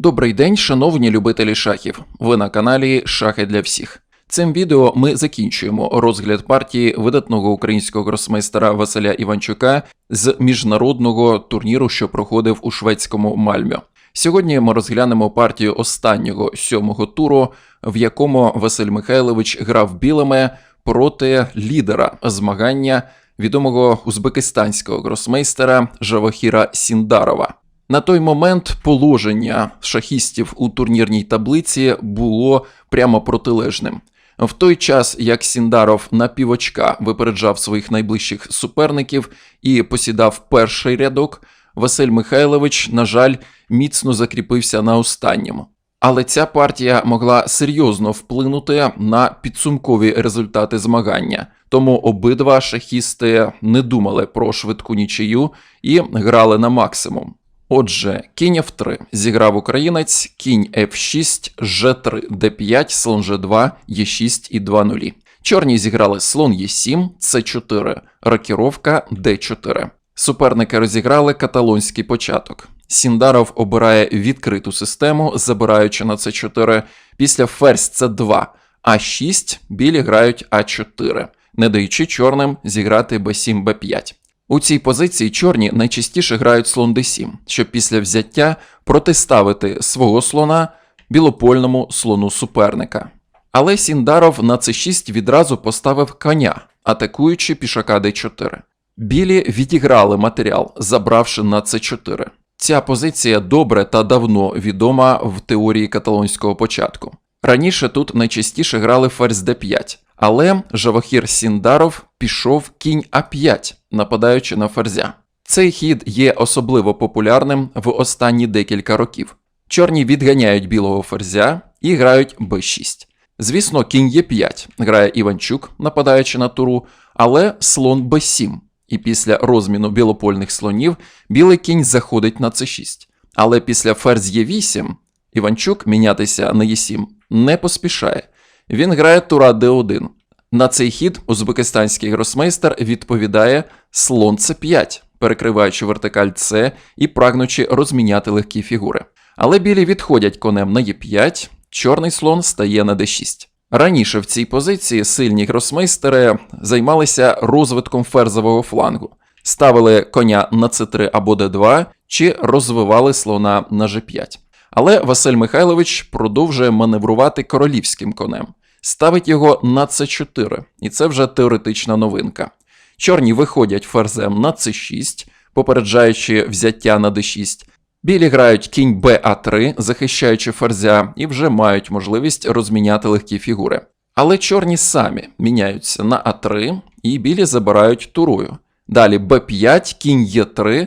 Добрий день, шановні любителі шахів. Ви на каналі Шахи для всіх. Цим відео ми закінчуємо розгляд партії видатного українського гросмейстера Василя Іванчука з міжнародного турніру, що проходив у шведському Мальмьо. Сьогодні ми розглянемо партію останнього сьомого туру, в якому Василь Михайлович грав білими проти лідера змагання відомого узбекистанського гросмейстера Жавахіра Сіндарова. На той момент положення шахістів у турнірній таблиці було прямо протилежним. В той час, як Сіндаров на півочка випереджав своїх найближчих суперників і посідав перший рядок, Василь Михайлович, на жаль, міцно закріпився на останньому. Але ця партія могла серйозно вплинути на підсумкові результати змагання, тому обидва шахісти не думали про швидку нічию і грали на максимум. Отже, кінь F3 зіграв українець, кінь F6, G3, D5, слон G2, E6 і 2 нулі. Чорні зіграли слон E7, C4, рокіровка D4. Суперники розіграли каталонський початок. Сіндаров обирає відкриту систему, забираючи на C4. Після ферзь C2, А6 білі грають А4, не даючи чорним зіграти B7, B5. У цій позиції чорні найчастіше грають слон d7, щоб після взяття протиставити свого слона білопольному слону суперника. Але Сіндаров на c6 відразу поставив коня, атакуючи пішака d4. Білі відіграли матеріал, забравши на c4. Ця позиція добре та давно відома в теорії каталонського початку. Раніше тут найчастіше грали ферзь d5, але Жавахір Сіндаров пішов кінь А5, нападаючи на ферзя. Цей хід є особливо популярним в останні декілька років. Чорні відганяють білого ферзя і грають Б6. Звісно, кінь Е5 грає Іванчук, нападаючи на туру, але слон Б7. І після розміну білопольних слонів білий кінь заходить на С6. Але після ферзь Е8 Іванчук мінятися на Е7 не поспішає. Він грає тура Д1. На цей хід узбекистанський гросмейстер відповідає слон С5, перекриваючи вертикаль С і прагнучи розміняти легкі фігури. Але білі відходять конем на Е5, чорний слон стає на Д6. Раніше в цій позиції сильні гросмейстери займалися розвитком ферзового флангу, ставили коня на С3 або Д2 чи розвивали слона на G5. Але Василь Михайлович продовжує маневрувати королівським конем, ставить його на С4, і це вже теоретична новинка. Чорні виходять ферзем на С6, попереджаючи взяття на d6. Білі грають кінь Ба3, захищаючи ферзя, і вже мають можливість розміняти легкі фігури. Але чорні самі міняються на А3, і білі забирають турою. Далі Б5, кінь Е3,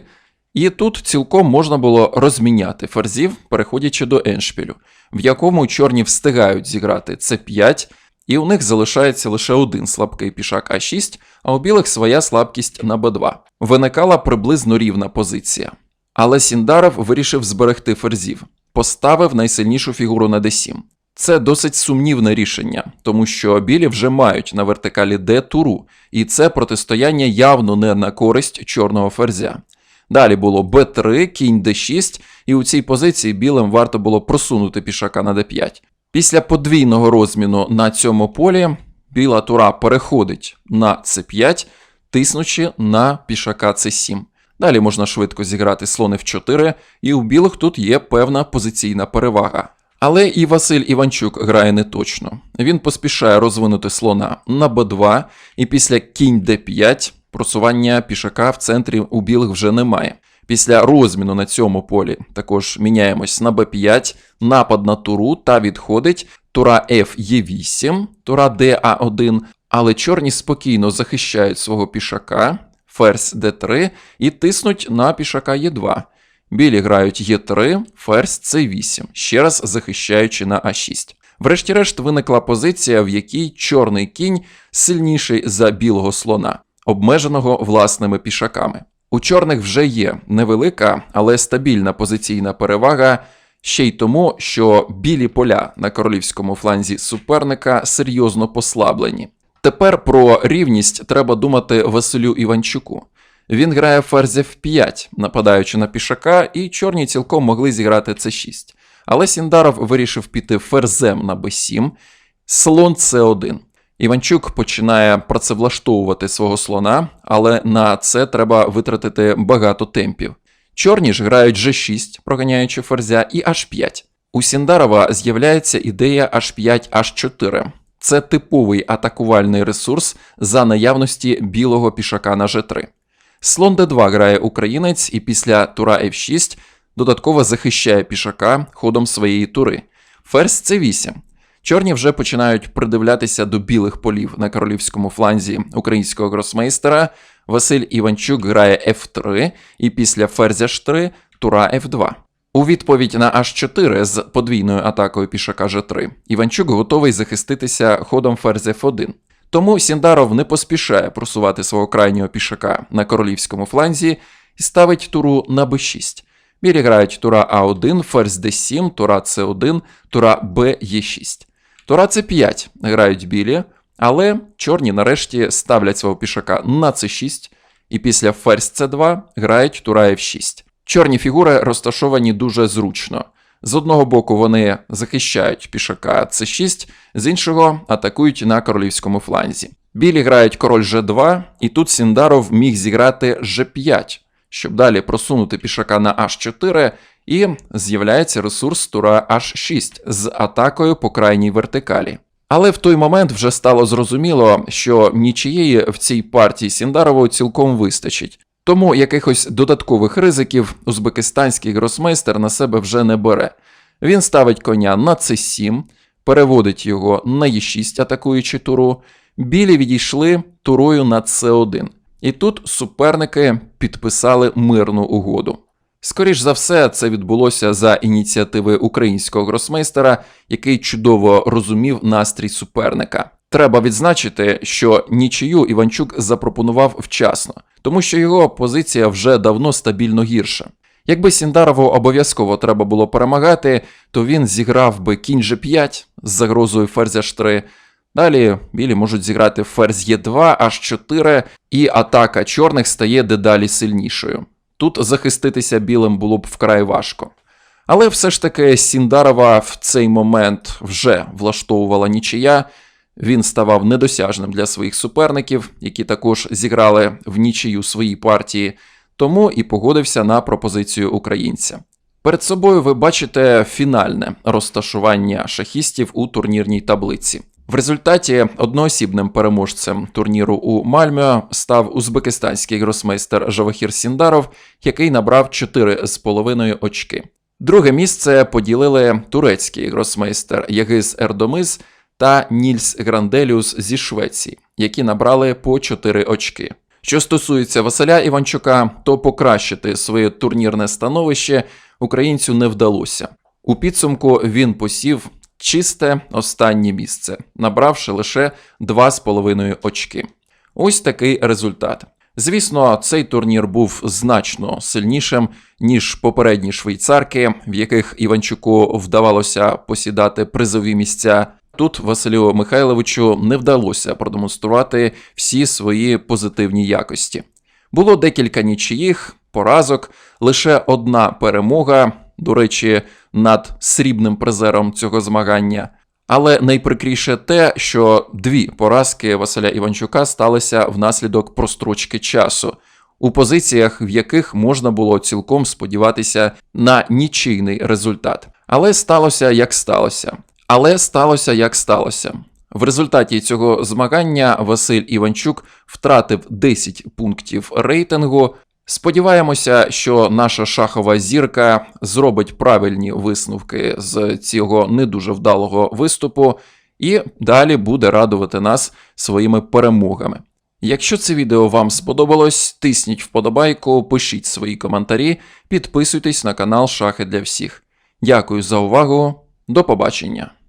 і тут цілком можна було розміняти ферзів, переходячи до еншпілю, в якому чорні встигають зіграти С5, і у них залишається лише один слабкий пішак А6, а у білих своя слабкість на Б2. Виникала приблизно рівна позиція. Але Сіндаров вирішив зберегти ферзів, поставив найсильнішу фігуру на d7. Це досить сумнівне рішення, тому що білі вже мають на вертикалі Д туру, і це протистояння явно не на користь чорного ферзя. Далі було Б3, кінь Д6, і у цій позиції білим варто було просунути пішака на Д5. Після подвійного розміну на цьому полі біла тура переходить на С5, тиснучи на пішака С7. Далі можна швидко зіграти слон F4, і у білих тут є певна позиційна перевага. Але і Василь Іванчук грає неточно. Він поспішає розвинути слона на Б2, і після кінь Д5 просування пішака в центрі у білих вже немає. Після розміну на цьому полі також міняємось на Б5, напад на туру та відходить тура F Е8, тура ДА1, але чорні спокійно захищають свого пішака, ферзь d3 і тиснуть на пішака Е2. Білі грають Е3, ферзь С8, ще раз захищаючи на А6. Врешті-решт виникла позиція, в якій чорний кінь сильніший за білого слона, обмеженого власними пішаками. У чорних вже є невелика, але стабільна позиційна перевага ще й тому, що білі поля на королівському фланзі суперника серйозно послаблені. Тепер про рівність треба думати Василю Іванчуку. Він грає ферзь F5, нападаючи на пішака, і чорні цілком могли зіграти c6. Але Сіндаров вирішив піти ферзем на b7, слон c1. Іванчук починає працевлаштовувати свого слона, але на це треба витратити багато темпів. Чорні ж грають g6, проганяючи ферзя, і h5. У Сіндарова з'являється ідея h5 h4. Це типовий атакувальний ресурс за наявності білого пішака на g3. Слон d2 грає українець і після тура f6 додатково захищає пішака ходом своєї тури. Ферзь c8. Чорні вже починають придивлятися до білих полів на королівському фланзі українського гросмейстера. Василь Іванчук грає f3 і після ферзя h3 тура f2. У відповідь на h4 з подвійною атакою пішака g3 Іванчук готовий захиститися ходом ферзь f1. Тому Сіндаров не поспішає просувати свого крайнього пішака на королівському фланзі і ставить туру на b6. Білі грають тура А1, ферзь d7, тура c1, тура Б-Е6. Тура c5 грають білі, але чорні нарешті ставлять свого пішака на c6, і після ферзь c2 грають тура f6. Чорні фігури розташовані дуже зручно. З одного боку вони захищають пішака c6, з іншого атакують на королівському фланзі. Білі грають король g2, і тут Сіндаров міг зіграти g5, щоб далі просунути пішака на h4, і з'являється ресурс тура h6 з атакою по крайній вертикалі. Але в той момент вже стало зрозуміло, що нічиєї в цій партії Сіндарову цілком вистачить. Тому якихось додаткових ризиків узбекистанський гросмейстер на себе вже не бере. Він ставить коня на c7, переводить його на e6, атакуючи туру. Білі відійшли турою на c1. І тут суперники підписали мирну угоду. Скоріш за все, це відбулося за ініціативи українського гросмейстера, який чудово розумів настрій суперника. Треба відзначити, що нічию Іванчук запропонував вчасно, тому що його позиція вже давно стабільно гірша. Якби Сіндарову обов'язково треба було перемагати, то він зіграв би кінь G5 з загрозою ферзь H3. Далі білі можуть зіграти ферзь Е2, H4, і атака чорних стає дедалі сильнішою. Тут захиститися білим було б вкрай важко. Але все ж таки Сіндарова в цей момент вже влаштовувала нічия. Він ставав недосяжним для своїх суперників, які також зіграли в нічию свої партії, тому і погодився на пропозицію українця. Перед собою ви бачите фінальне розташування шахістів у турнірній таблиці. В результаті одноосібним переможцем турніру у Мальмьо став узбекистанський гросмейстер Жавахір Сіндаров, який набрав 4,5 очки. Друге місце поділили турецький гросмейстер Ягиз Ердомиз та Нільс Гранделіус зі Швеції, які набрали по 4 очки. Що стосується Василя Іванчука, то покращити своє турнірне становище українцю не вдалося. У підсумку він посів чисте останнє місце, набравши лише 2,5 очки. Ось такий результат. Звісно, цей турнір був значно сильнішим, ніж попередні швейцарки, в яких Іванчуку вдавалося посідати призові місця. Тут Василю Михайловичу не вдалося продемонструвати всі свої позитивні якості. Було декілька нічиїх, поразок, лише одна перемога, до речі, над срібним призером цього змагання. Але найприкріше те, що дві поразки Василя Іванчука сталися внаслідок прострочки часу, у позиціях, в яких можна було цілком сподіватися на нічийний результат. Але сталося як сталося. Але сталося як сталося. В результаті цього змагання Василь Іванчук втратив 10 пунктів рейтингу. Сподіваємося, що наша шахова зірка зробить правильні висновки з цього не дуже вдалого виступу і далі буде радувати нас своїми перемогами. Якщо це відео вам сподобалось, тисніть вподобайку, пишіть свої коментарі, підписуйтесь на канал Шахи для всіх. Дякую за увагу, до побачення!